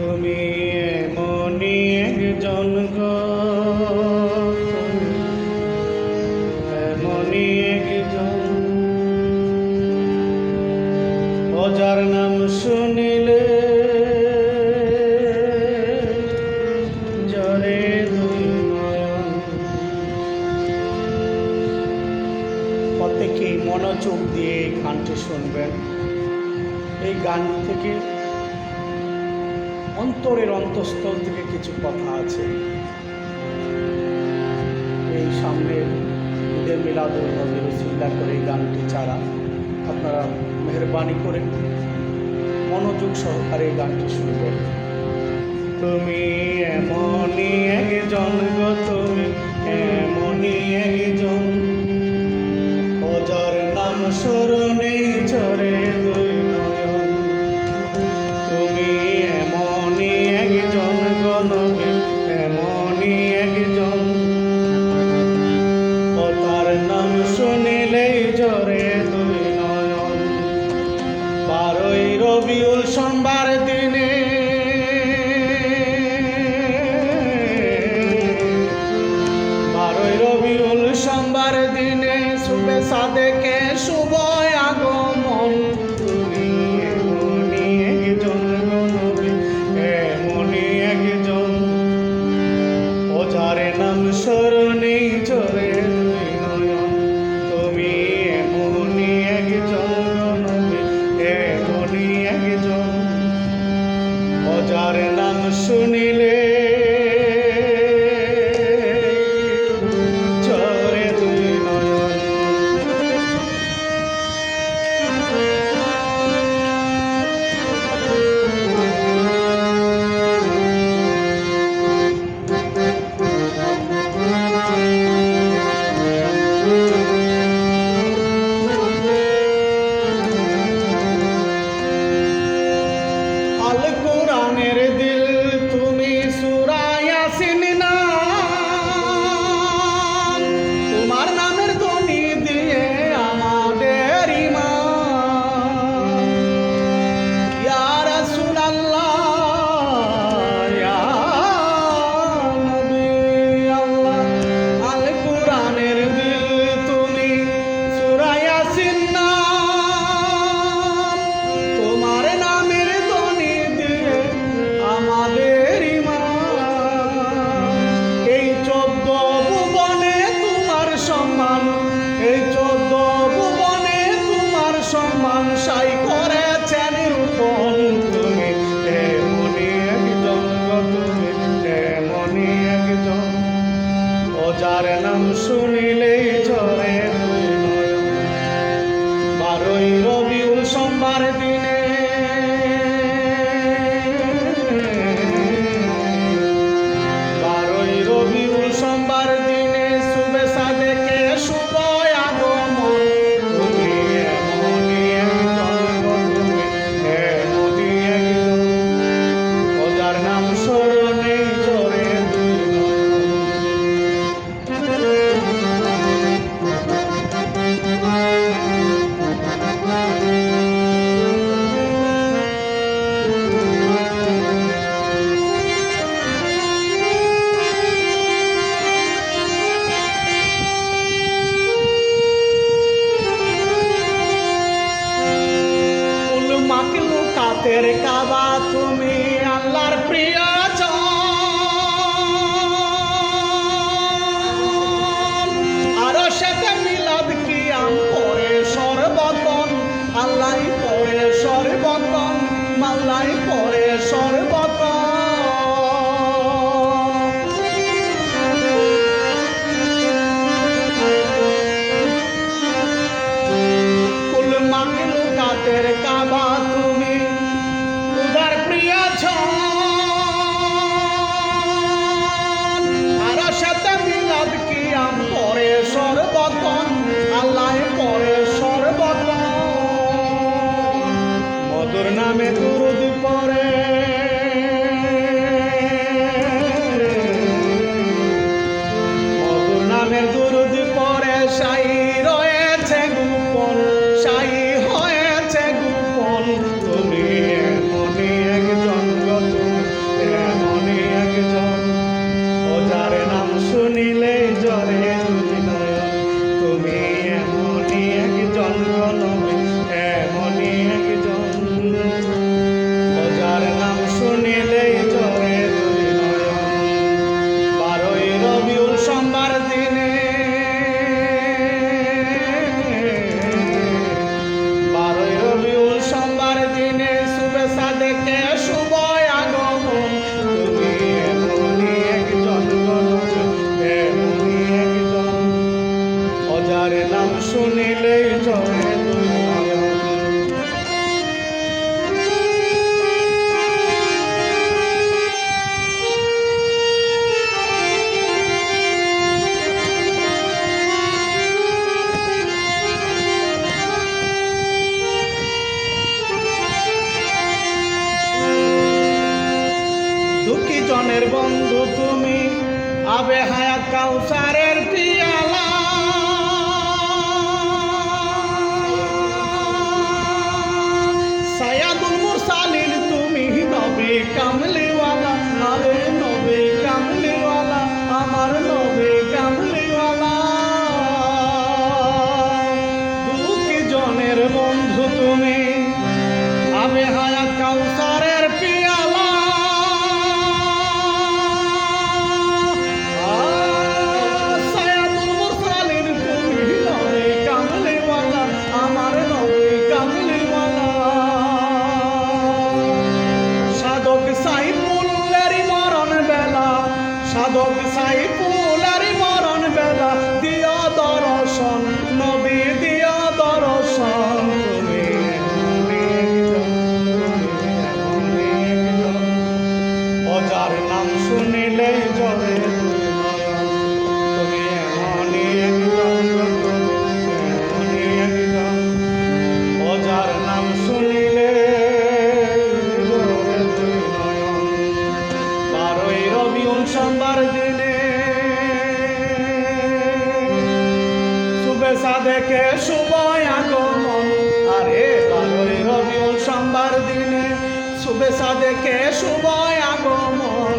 তুমি এমনই একজন গো। এমনই একজন। অজার নাম শুনিলে জরে দুই প্রত্যেকেই মনোযোগ দিয়ে গানটি শুনবেন। এই গান থেকে অন্তরের অন্তঃস্থল থেকে কিছু কথা আছে। এই সামনে ঈদের মিলাদ নবীর চিন্তা করে এই গানটি ছাড়া আপনারা মেহরবানি করে মনোযোগ সহকারে এই গানটি শুরু তুমি এমনই একজন তুমি এমনই একজন। অজর নাম স্মরণে চরে নাম স্মরণে চলে আল্লাহ পরে সর্বত মাল্লাই পরে সর্বত কুল মাকলু কাতের কাবা তুমি। উদার প্রিয়া ছ নামে দুরুদ পরে মধুর নামে দুরুদ পরে সাই রয়েছে গোপন সাই হয়েছে গোপন। তুমি দুঃখী জনের বন্ধু তুমি। আবে হায়াত কাউসারের পিয়ালা। সাধক সাই পুলার মরণ বেলা সাদেকে শুভয় আগমন। আরে বারোই রবিউল সোমবার দিনে শুভে সাদেকে শুভয় আগমন।